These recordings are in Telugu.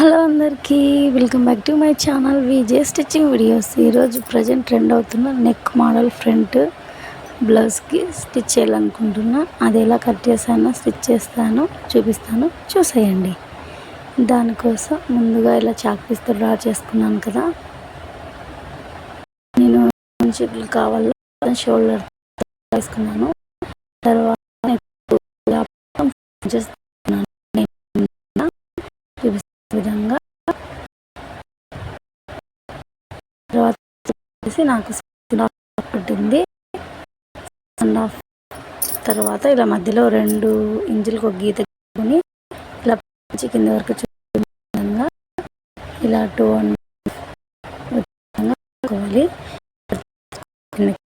హలో అందరికీ welcome back to my channel VJ stitching videos. ఈరోజు ప్రజెంట్ ట్రెండ్ అవుతున్న నెక్ మోడల్ ఫ్రంట్ బ్లౌజ్కి స్టిచ్ చేయాలనుకుంటున్నా. అది ఎలా కట్ చేస్తానో స్టిచ్ చేస్తానో చూపిస్తాను. చూసేయండి. దానికోసం ముందుగా ఇలా చాక్ పీస్తో డ్రా చేసుకున్నాను కదా. నేను చెట్లు కావాలో షోల్డర్ వేసుకున్నాను తర్వాత జస్ట్ విధంగా తర్వాత చేసి నాకు పట్టింది అండ్ హాఫ్ తర్వాత ఇలా మధ్యలో రెండు ఇంచులకు ఒక గీత కొని ఇలా పచ్చి కింద వరకు విధంగా ఇలా టూ అండ్ విధంగా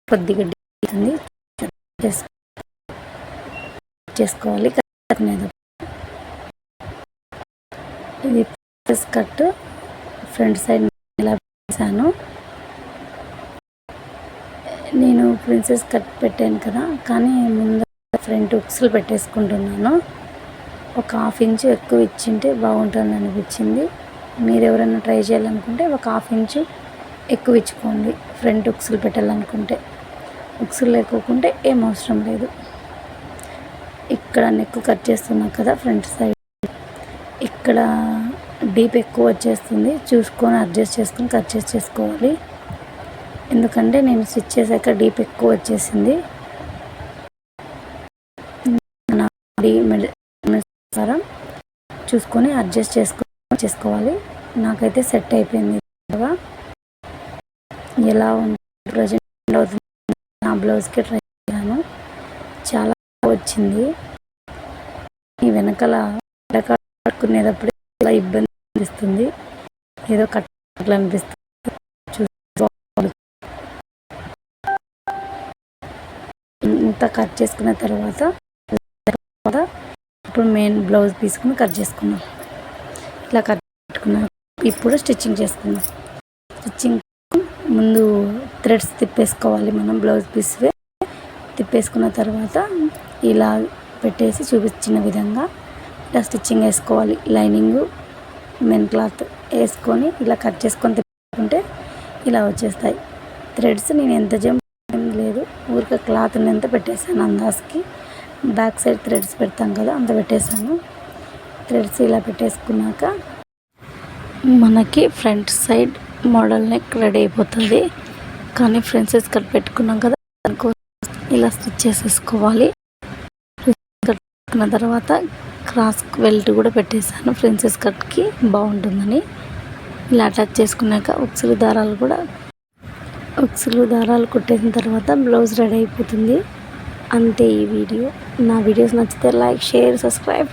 కొద్దిగా అవుతుంది చేసుకోవాలి. కట్ మీద ఇది కట్ ఫ్రంట్ సైడ్ ఇలా వేసాను నేను ప్రిన్సెస్ కట్ పెట్టాను కదా కానీ ముందు ఫ్రంట్ ఉక్స్లు పెట్టేసుకుంటున్నాను. ఒక హాఫ్ ఇంచు ఎక్కువ ఇచ్చింటే బాగుంటుంది అనిపించింది. మీరు ఎవరైనా ట్రై చేయాలనుకుంటే ఒక హాఫ్ ఇంచు ఎక్కువ ఇచ్చుకోండి ఫ్రంట్ ఉక్స్లు పెట్టాలనుకుంటే. ఉక్సులు లేకోకుంటే ఏం అవసరం లేదు. ఇక్కడ నెక్ కట్ చేస్తున్నాం కదా ఫ్రంట్ సైడ్ ఇక్కడ డీప్ ఎక్కువ వచ్చేస్తుంది. చూసుకొని అడ్జస్ట్ చేసుకొని కట్ చేసి చేసుకోవాలి. ఎందుకంటే నేను స్విచ్ చేశాక డీప్ ఎక్కువ వచ్చేసింది ప్రకారం చూసుకొని అడ్జస్ట్ చేసుకో చేసుకోవాలి నాకైతే సెట్ అయిపోయింది ఎలా ఉంది ప్రజెంట్ అవుతుంది నా బ్లౌజ్కి ట్రై చేశాను చాలా వచ్చింది ఈ వెనకాల కట్టుకునేటప్పుడు చాలా ఇబ్బంది అనిపిస్తుంది ఏదో కట్టాలి అనిపిస్తుంది ఇంత కట్ చేసుకున్న తర్వాత ఇప్పుడు మెయిన్ బ్లౌజ్ తీసుకుని కట్ చేసుకున్నాం. ఇలా కట్ పెట్టుకున్నాం. ఇప్పుడు స్టిచ్చింగ్ చేసుకున్నాం స్టిచ్చింగ్ ముందు థ్రెడ్స్ తిప్పేసుకోవాలి మనం బ్లౌజ్ పీస్ తిప్పేసుకున్న తర్వాత ఇలా పెట్టేసి చూపించిన విధంగా ఇలా స్టిచ్చింగ్ వేసుకోవాలి. లైనింగ్ మెన్ క్లాత్ వేసుకొని ఇలా కట్ చేసుకొని తిప్పుకుంటే ఇలా వచ్చేస్తాయి. థ్రెడ్స్ నేను ఎంత జంప్ ఊరికే క్లాత్ ఎంత పెట్టేశాను అందాస్కి. బ్యాక్ సైడ్ థ్రెడ్స్ పెడతాం కదా అంత పెట్టేశాను. థ్రెడ్స్ ఇలా పెట్టేసుకున్నాక మనకి front side model neck ready అయిపోతుంది. కానీ ఫ్రెండ్సెస్ కట్ పెట్టుకున్నాం కదా దానికోసం ఇలా స్టిచ్ చేసేసుకోవాలి. కట్టుకున్న తర్వాత క్రాస్ బెల్ట్ కూడా పెట్టేశాను. ప్రిన్సెస్ కట్కి బాగుంటుందని. ఇలా అటాచ్ చేసుకున్నాక ఉక్సులు దారాలు కూడా ఉక్సులు దారాలు కుట్టేసిన తర్వాత బ్లౌజ్ రెడీ అయిపోతుంది. అంతే ఈ వీడియో. నా వీడియోస్ నచ్చితే లైక్ షేర్ సబ్స్క్రైబ్